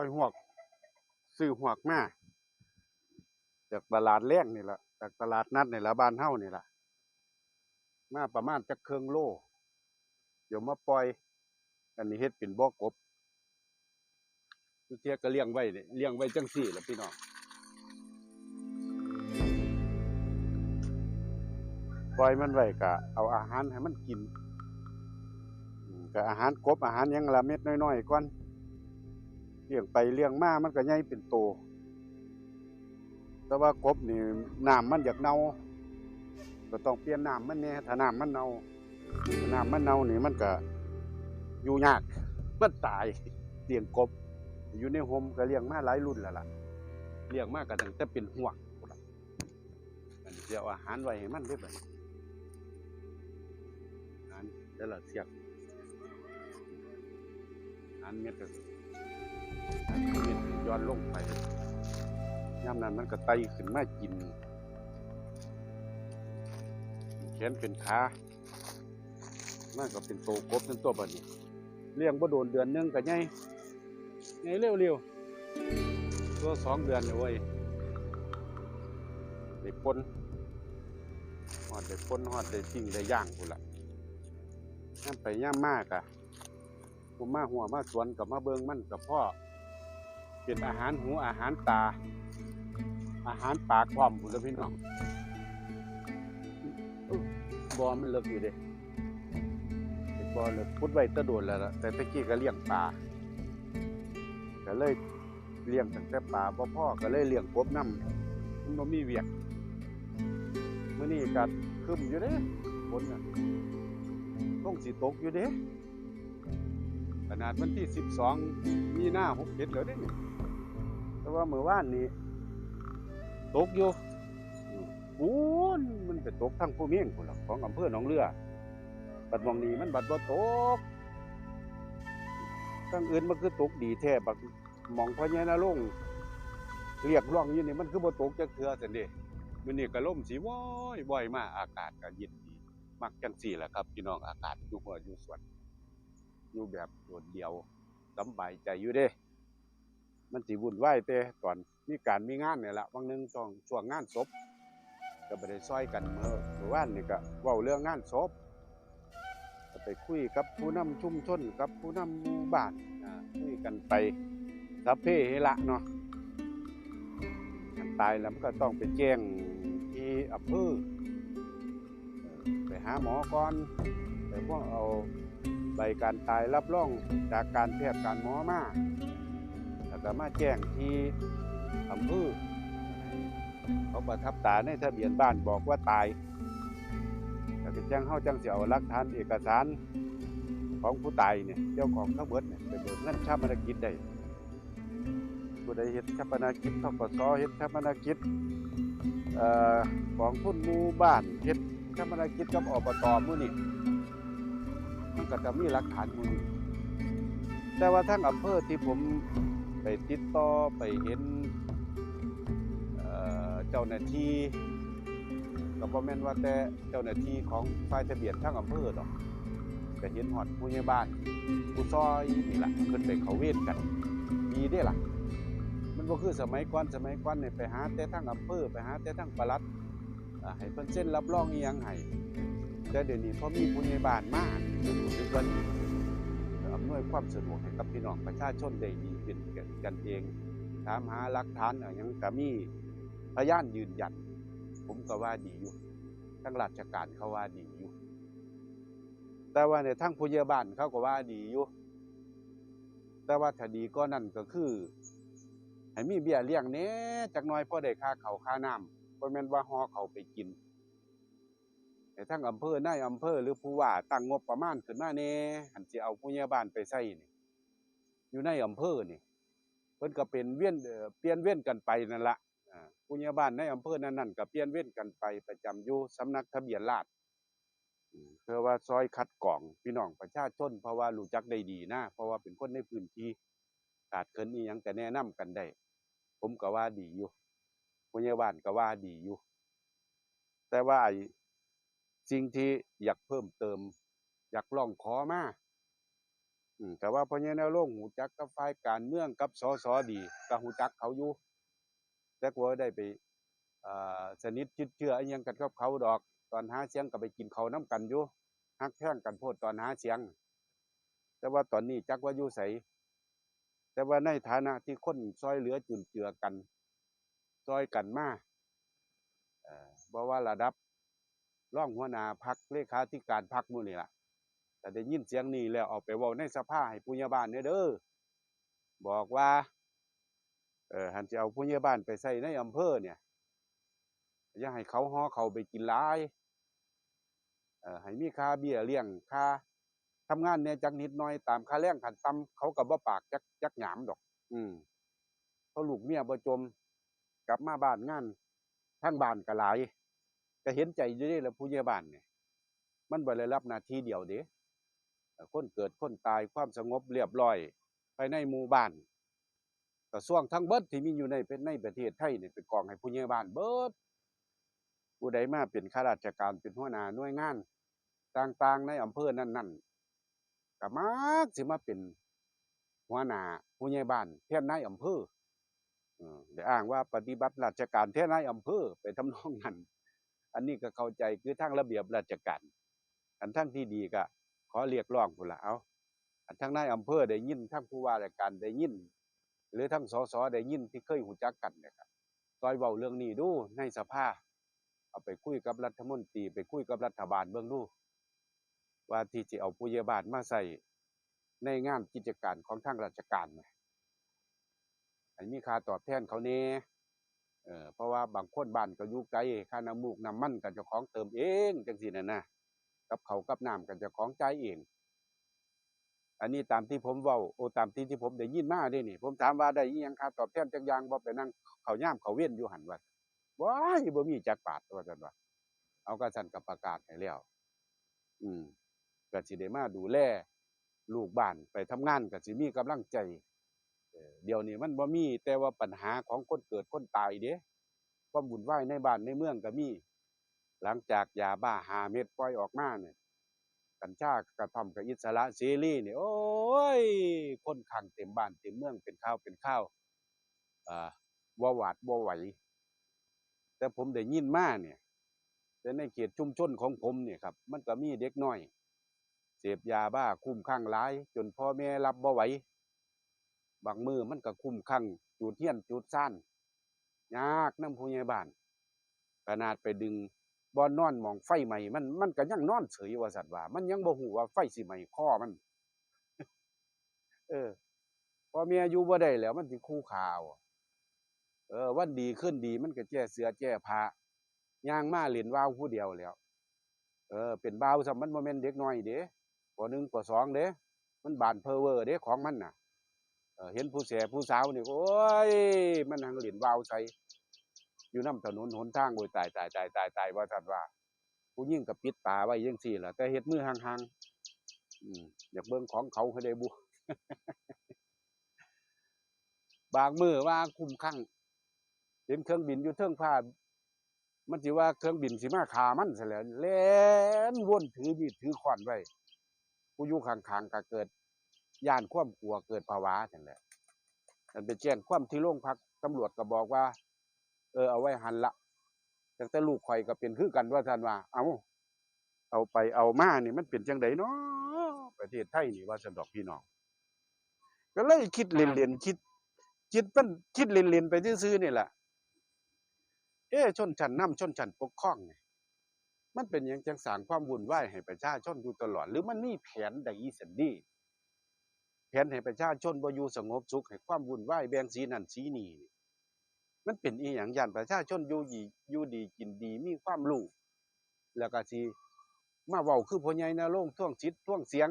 อยหวกซื้อหวกมาจากตลาดแรงนี่แหละจากตลาดนัดนี่แหละบ้านเฮานี่แหละมาประมาณจักเครื่องโลเดี๋ยวมาปล่อย อันนี้เฮ็ดเป็นบ่อกบทุเทียก็เลี้ยงไว้นี่เลี้ยงไว้จังซี่ล่ะพี่น้องปล่อยมันไว้ก็เอาอาหารให้มันกินก็อาหารกบอาหารยังละเม็ดน้อยๆก่อน เลี้ยงไปเลี้ยงมามันก็ใหญ่เป็นโต แต่ว่ากบนี่น้ำมันอยากเน่าก็ต้องเปลี่ยนน้ำมันแหน่ยถ้าน้ำมันเน่าน้ำมันเน่านี่มันก็อยู่ยากมันตายเลี้ยงกบ อยู่ในโฮมก็เลี้ยงมาหลายรุ่นแล้วล่ะเลี้ยงมาก็ตั้งแต่เป็นห่วงพู้นล่ะอันนี้สิเอาหารไว้ให้มันเด้อบัดนี้อาหารแต่ละเสียกอาหารเม็ดก็ เม็ดย้อนลงไปย่ำนั้นมันก็ไตขึ้นมากินแขนเป็นขามันก็เป็นโตกบเป็นตัวบัดนี้เลี้ยงบ่โดนเดือนหนึงก็ใหญ่ใหญ่เร็วๆตัวสองเดือนเนี่ยเว้ยได้ปนฮอดได้ปนฮอดได้ปิ้งได้ย่างพุ่นล่ะย่ำไปย่ำมากอะผมมาหัวมาสวนกับมาเบิงมันกับพ่อ เป็นอาหารหูอาหารตา อาหารปากพร้อมพุ่นละพี่น้องอื้อบอมันเลิกอยู่เด้บอเลิกพุดไว้ตะโดนแล้วล่ะแต่ตะกี้ก็เลี้ยงปลาก็เลยเลี้ยงตั้งแต่ปลาบ่พ่อก็เลยเลี้ยงกบน้ำมันบ่มีเวียกมื้อนี้ก็ครึมอยู่เด้ฝนน่ะต้องสิตกอยู่เด้ขนาดวันที่ 12 มีนา67แล้วเด้นี่แต่ ว่ามื้อวานนี้ตกอยู่ปูนมันไปตกทั้งผู้เมียงพุ่นล่ะของอำเภอหนองเรือ บัดหมองนี้มันบัดบ่ตกทั้งอื่นมันคือตกดีแท้บักหมองพญานาลงค์เรียกร้องอยู่นี่มันคือบ่ตกจักเทื่อซั่นเด้มื้อนี้ก็ลมสิว้อยบ่อยมาอากาศก็เย็นดีมักจังซี่แหละครับพี่น้องอากาศอยู่หัวอยู่สวนอยู่แบบโดดเดี่ยวสำบายใจอยู่เด้ มันสิวุ่นวายแต่ตอนมีการมีงานเนี่แหละบางหนึงช่วงช่วงงานศพก็บได้ซอยกันเมื่อเมื่อวานนี่ก็เว้าเรื่องงานศพก็ไปคุยกับผู้นำชุมชนกับผู้นำหมู่บ้านอ่าคุยกันไปสัพเพเหระเนาะอันตายแล้วมันก็ต้องไปแจ้งที่อำเภอไปหาหมอก่อนไปพวกเอาใบการตายรับรองจากการแพทย์การหมอมา แล้วก็มาแจ้งที่อำเภอเขาประทับตาในทะเบียนบ้านบอกว่าตายแล้วก็แจ้งเฮาจังสิเอาหลักฐานเอกสารของผู้ตายเนี่ยเจ้าของทั้งเบิดเนี่ยไปเบิกเงินชาปนกิจได้ผู้ใดเฮ็ดชาปนกิจทกสเฮ็ดชาปนกิจของทุนหมู่บ้านเฮ็ดชาปนกิจกับอบตมื้อนี้มันก็จะมีหลักฐานมื้อนี้แต่ว่าทางอำเภอที่ผม ไปติดต่อไปเห็นเเจ้าหน้าที่ก็บ่แม่นว่าแต่เจ้าหน้าที่ของฝ่ายทะเบียนทางอำเภอดอกก็เห็นฮอดผู้ใหญ่บ้านผู้ซอยนี่ล่ะขึ้นไปเขาเวรกันดีเด้ล่ะ มันบ่คือสมัยก่อนสมัยก่อนเนี่ยไปหาแต่ทางอำเภอไปหาแต่ทางปลัดให้เพิ่นเซ็นรับรองอีหยังให้แต่เดี๋ยวนี้พอมีผู้ใหญ่บ้านมานี่คือเพิ่นอำนวยความสะดวกให้กับพี่น้องประชาชนได้ดี เป็นกันเองถามหาหลักฐานอะไรยังก็มีพยานยืนยัน ผมก็ว่าดีอยู่ทั้งราชการเขาว่าดีอยู่ แต่ว่าในทั้งผู้ใหญ่บ้านเขาก็ว่าดีอยู่แต่ว่าถ้าดีก็นั่นก็คือให้มีเบี้ยเลี้ยงแหน่จักน่อยพ่อได้ค่าเขาค่าน้ำบ่แม่นว่าฮอเขาไปกินให้ทั้งอำเภอนายอำเภอหรือผู้ว่าตั้งงบประมาณขึ้นมาแหน่หันสิเอาผู้ใหญ่บ้านไปใช้นี่ อยู่ในอำเภอนี่เพิ่นก็เป็นเวียนเอ่อเปลี่ยนเวียนกันไปนั่นละผู้ใหญ่บ้านในอำเภอนั้นๆก็เปลี่ยนเวียนกันไปประจำอยู่สำนักทะเบียนราษฎรเพื่อว่าซอยคัดกรองพี่น้องประชาชนเพราะว่ารู้จักได้ดีนะเพราะว่าเป็นคนในพื้นที่ขาดเคินอีหยังก็แนะนํกันได้ ผมก็ว่าดีอยู่ผู้ใหญ่บ้านก็ว่าดีอยู่ แต่ว่าไอ้สิ่งที่อยากเพิ่มเติม อยากลองขอมา อืมแต่ว่าพ่อใหญ่นรงค์หูจักกับฝ่ายการเมืองกับสสดีก็หูจักเขาอยู่แต่กว่าได้ไปอ่าสนิทชิดเชื่ออิหยังกันกับเขาดอก ตอนหาเสียงก็ไปกินเขาวน้กันอยู่ฮักแท่งกันโพดตอนหาเสียง แต่ว่าตอนนี้จักว่าอยู่ไสแต่ว่าในฐานะที่คนซอยเหลือจุนเจือกันซอยกันมาเอ่อบ่ว่าระดับร่องหัวหน้าพักเลขาธิการพักมู่นี่ล่ะ แต่ได้ยินเสียงนี้แล้วเอาไปว้าในสภาให้ผู้ใหญ่บ้านเนี่ยเด้อบอกว่าเออหันจะเอาผู้ใหญ่บ้านไปใส่ในอำเภอเนี่ยอย่าให้เขาห่อเขาไปกินหลายเออให้มีค่าเบี้ยเลี้ยงค่าทำงานเนี่ยจักนิดหน่อยตามค่าแรงขันต่ำเขาก็บ่ปากจักจักหยามดอก อืมเพราะลูกเมียบ่จม กลับมาบ้านงานทางบ้านก็หลายก็เห็นใจอยู่เด้ล่ะผู้ใหญ่บ้านเนี่ยมันบ่ได้รับหน้าที่เดียวเด้อ คนเกิดคนตายความสงบเรียบร้อย ภายในหมู่บ้านกระทรวงทั้งเบิดที่มีอยู่ในเป็นในประเทศไทยเนี่ยเป็นกองให้ผู้ใหญ่บ้านเบิดผู้ใดมาเป็นข้าราชการเป็นหัวหน้าหน่วยงาน ต่างๆ ในอำเภอนั้นๆก็มักสิมาเป็นหัวหน้าผู้ใหญ่บ้านแทนนายอำเภอเออได้อ้างว่าปฏิบัติราชการแทนนายอำเภอไปทำนองนั้น อันนี้ก็เข้าใจคือทางระเบียบราชการอันทั้งที่ดีก็ ขอเรียกร้องพุ่นละเอาอันทั้งนายอำเภอได้ยินทั้งผู้ว่าราชการได้ยิน หรือทั้งสสได้ยินที่เคยหูจักกันเนี่ยครับซอยเว้าเรื่องนี้ดูในสภาเอาไปคุยกับรัฐมนตรีไปคุยกับรัฐบาลเบิ่งดูว่าที่จะเอาผู้ใหญ่บ้านมาใส่ในงานกิจการของทางราชการเนี่ยให้มีค่าตอบแทนเขาแน่เออเพราะว่าบางคนบ้านก็อยู่ไกลค่าน้ำมูกน้ำมันก็เจ้าของเติมเองจังซี่น่ะนะ กับเขากับน้ำกันจะของใจเอง อันนี้ตามที่ผมเว้าโอ้ตามที่ที่ผมได้ยินมาเด้นี่ ผมถามว่าได้ยังค่าตอบแทนจักยางบ่ไปนั่งเขาย่ามเขาเว้นอยู่หันว่าว้ายบ่มีจักบาทว่าซั่นว่าเอาก็สั่นกับประกาศให้แล้ว อืมก็สิได้มาดูแลลูกบ้านไปทำงานก็สิมีกำลังใจเออเดี๋ยวนี้มันบ่มี แต่ว่าปัญหาของคนเกิดคนตายเด้ความวุ่นวายในบ้านในเมืองก็มี หลังจากยาบ้าหาเม็ดปล่อยออกมาเนี่ยกัญชากระท่อมกับอิสระเสรีเนี่ยโอ้ยคนขังเต็มบ้านเต็มเมืองเป็นข้าวเป็นข้าวอ่าบ่หวาดบ่ไหว แต่ผมได้ยินมาเนี่ยแต่ในเขตชุมชนของผมเนี่ยครับ มันก็มีเด็กน้อย เสพยาบ้าคุ้มข้างหลาย จนพ่อแม่รับบ่ไหวบางมือมันก็คุ้มข้างจูดเทียนจูดซ่านยากน้ำผู้ใหญ่บ้านขนาดไปดึง บ่นอนมองไฟใหม่มันมันก็ยังนอนเฉยว่าสัตว์ว่า มันยังบ่ฮู้ว่าไฟสิไหม่ข้อมัน เออ พอเมียอยู่บ่ได้แล้ว มันสิคู่ข่าว เออ วันดีขึ้นดีมันก็แจ้เสือแจ้ผ้าย่างมาเล่นว่าวผู้เดียวแล้ว เออ เป็นบ่าวซะมันบ่แม่นเด็กน้อยเด้ปหนึ่งปสองเด้ มันบานเพอเวอร์เด้ของมันน่ะเออเห็นผู้แสผู้สาวนี่โอ้ย มันหังเล่นว่าวใส่ อยู่น้ำถนนหนทางโอยตายตายตายตายตายว่าสัตว์ว่า ผู้ยิ่งกับปิดตาไว้ยังสี่ล่ะแต่เฮ็ดมือห่างๆอืมอยากเบิ่งของเขาให้ได้บุบางมือว่าคุ้มข้างเห็นเครื่องบินอยู่เทิงฟ้ามันสิว่าเครื่องบินสิมาขามันซะแล้วแล่นวนถือมีดถือขวานไว้ผู้อยู่ข้างๆก็เกิดย่านความกลัวเกิดภาวะจังแหละมันไปแจ้งความที่โรงพักตำรวจก็บอกว่า เออเอาไว้หันละแต่แต่ลูกข่อยก็เป็นคือกันว่าท่านว่า เอาเอาไปเอามานี่มันเป็นจังไดเนาะประเทศไทยนี่ว่าสันดอกพี่น้องก็เลยคิดเล่นๆคิดคิดมันคิดเล่นๆไปซื่อๆนี่แหละเอ๊ะชนชั้นนำชนชั้นปกครองนี่มันเป็นหยังจังสร้างความวุ่นวายให้ประชาชนอยู่ตลอด หรือมันมีแผนใดอีสันดีแผนให้ประชาชนบ่อยู่สงบสุขให้ความวุ่นวายแบ่งสีนั่นสีนี่นี่ มันเป็นอีหยังย่านประชาชนอยู่ดีอยู่ดีกินดีมีความรู้แล้วก็สิมาเว้าคือพ่อใหญ่นรงท่วงสิทธิ์ท่วงเสียง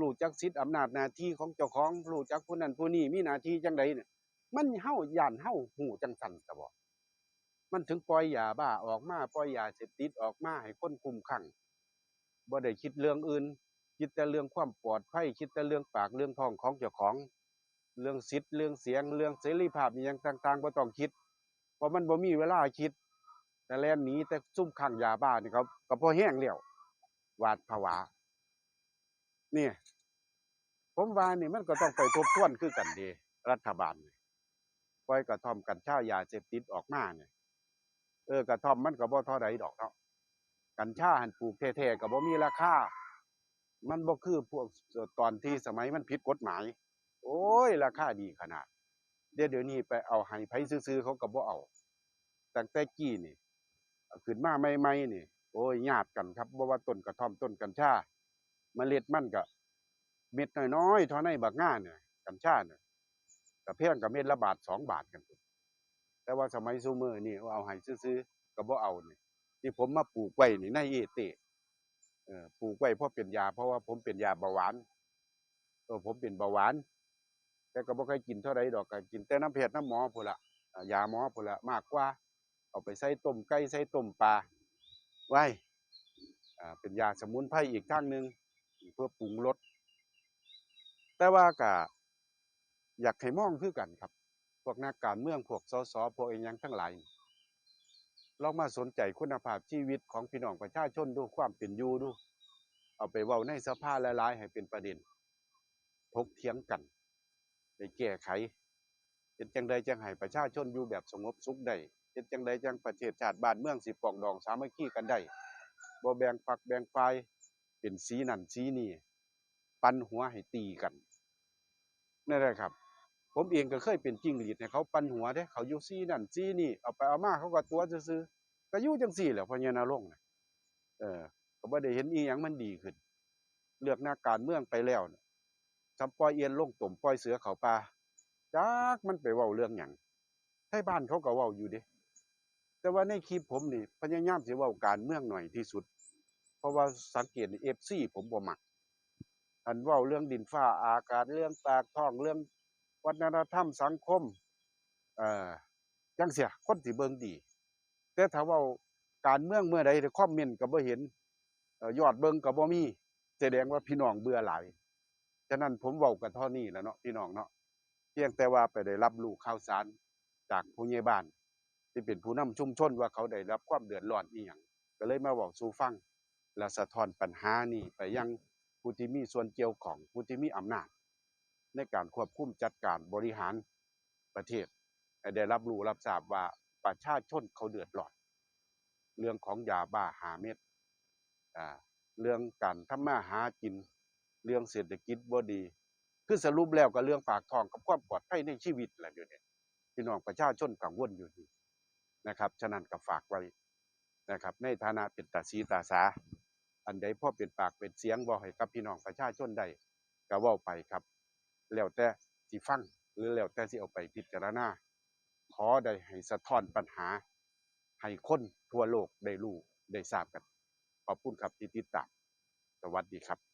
รู้จักสิทธิ์อำนาจหน้าที่ของเจ้าของรู้จักผู้นั้นผู้นี้มีหน้าที่จังใดเนี่ยมันเฮาย่านเฮาหูจังซั่นซะบ่มันถึงปล่อยยาบ้าออกมาปล่อยยาเสพติดออกมาให้คนคุมขังบ่ได้คิดเรื่องอื่น คิดแต่เรื่องความปลอดภัยคิดแต่เรื่องปากเรื่องท้องของเจ้าของ เรื่องสิทธิ์เรื่องเสียงเรื่องเสรีภาพอย่างต่างๆบ่ต้องคิด เพราะมันบ่มีเวลาคิด แต่แล่นหนีแต่ซุ่มขังยาบ้านี่เขาก็พอแห้งแล้วหวาดผวาเนี่ยผมว่านี่มันก็ต้องไปทบทวนคือกันดีรัฐบาลปล่อยกระท่อมกัญชายาเสพติดออกมาเนี่ยเออกระท่อมมันก็บ่เท่าใดดอกเนาะกัญชาหันปลูกแท้ๆก็บ่มีราคามันบ่คือพวกตอนที่สมัยมันผิดกฎหมาย โอ้ย ราคาดีขนาด เดี๋ยวเดี๋ยวนี้ไปเอาให้ไผซื้อๆเขาก็บ่เอาตั้งแต่กี้นี่ขึ้นมาใหม่ๆนี่ โอ้ยญาติกันครับบ่ว่าต้นกระท่อมต้นกัญชาเมล็ดมันก็เม็ดน้อยๆท่าในบักง่าเนี่ยกัญชาเนี่ยก็เพียงกับเม็ดละบาทสองบาทกัน แต่ว่าสมัยซูเมอร์นี่เอาให้ซื้อๆก็บ่เอานี่ที่ผมมาปลูกไว้นี่ในเอเตปลูกไว้เพราะเป็นยา เพราะว่าผมเป็นยาเบาหวานเออผมเป็นเบาหวาน แต่ก็บ่เคยกินเท่าไรดอกก็กินแต่น้ำเพชรน้ำหมอพุ่นละยาหมอพุ่นละมากกว่า เอาไปใส่ต้มไก่ใส่ต้มปลาไว้เป็นยาสมุนไพรอีกทางหนึ่งเพื่อปรุงรสแต่ว่าก็อยากให้มองคือกันครับ พวกนักการเมืองพวกสสพวกอีหยังทั้งหลายลองมาสนใจคุณภาพชีวิตของพี่น้องประชาชนดูความเป็นอยู่ดู เอาไปเว้าในสภาหลายๆให้เป็นประเด็นถกเถียงกัน ไปแก้ไขเฮ็ดจังใดจังให้ประชาชนอยู่แบบสงบสุขได้เฮ็ดจังใดจังประเทศชาติบ้านเมืองสิปองดองสามัคคีกันได้บ่แบ่งฝักแบ่งฝ่ายเป็นสีนั่นสีนี่ปันหัวให้ตีกันนั่นแหละครับ ผมเองก็เคยเป็นจิ้งหรีดให้เขาปันหัวเด้เขาอยู่สีนั่นสีนี่เอาไปเอามาเขาก็ตัวซื่อๆก็อยู่จังซี่แหละพ่อใหญ่นรงค์น่ะเออก็บ่ได้เห็นอีหยังมันดีขึ้น เลือกนักการเมืองไปแล้ว ทำปล่อยเอียนลงตุ่มปล่อยเสือเขาป่าจักมันไปเว้าเรื่องหยังไทบ้านเขาก็เว้าอยู่เด้แต่ว่าในคลิปผมนี่พยายามสิเว้าการเมืองหน่อยที่สุด เพราะว่าสังเกตใน FC ผมบ่มักอันเว้าเรื่องดินฟ้าอากาศเรื่องปากท้องเรื่องวัฒนธรรมสังคม เอ่อจังเสียคนสิเบิ่งดี แต่ถ้าเว้าการเมืองเมื่อใดคอมเมนต์ก็บ่เห็นยอดเบิ่งก็บ่มีแสดงว่าพี่น้องเบื่อหลาย ฉะนั้นผมเว้ากันเท่านี้แหล้วเนาะพี่น้องเนาะเพียงแต่ว่าไปได้รับรู้ข่าวสารจากผู้ใหญ่บ้าน ที่เป็นผู้นำชุมชนว่าเขาได้รับความเดือดร้อนอีหยังก็เลยมาเว้าสู่ฟังและสะท้อนปัญหานี้ไปยังผู้ที่มีส่วนเกี่ยวของผู้ที่มีอำนาจ ในการควบคุมจัดการบริหารประเทศให้ได้รับรู้รับทราบว่าประชาชนเขาเดือดร้อนเรื่องของยาบ้าหาเม็ดอ่าเรื่องการทำมาหากิน เรื่องเศรษฐกิจบ่ดี คือสรุปแล้วก็เรื่องปากท้องกับความปลอดภัยในชีวิตแหละเดี๋ยวนี้พี่น้องประชาชนกังวลอยู่นี่นะครับฉะนั้นก็ฝากไว้นะครับ ในฐานะเป็นตาสีตาสา อันใดพ่อเป็นปากเป็นเสียงบ่ให้กับพี่น้องประชาชนได้ก็ว้าไปครับ แล้วแต่สิฟังหรือแล้วแต่สิเอาไปพิจารณาขอได้ให้สะท้อนปัญหา ให้คนทั่วโลกได้รู้ได้ทราบกัน ขอบคุณครับที่ติดตามสวัสดีครับ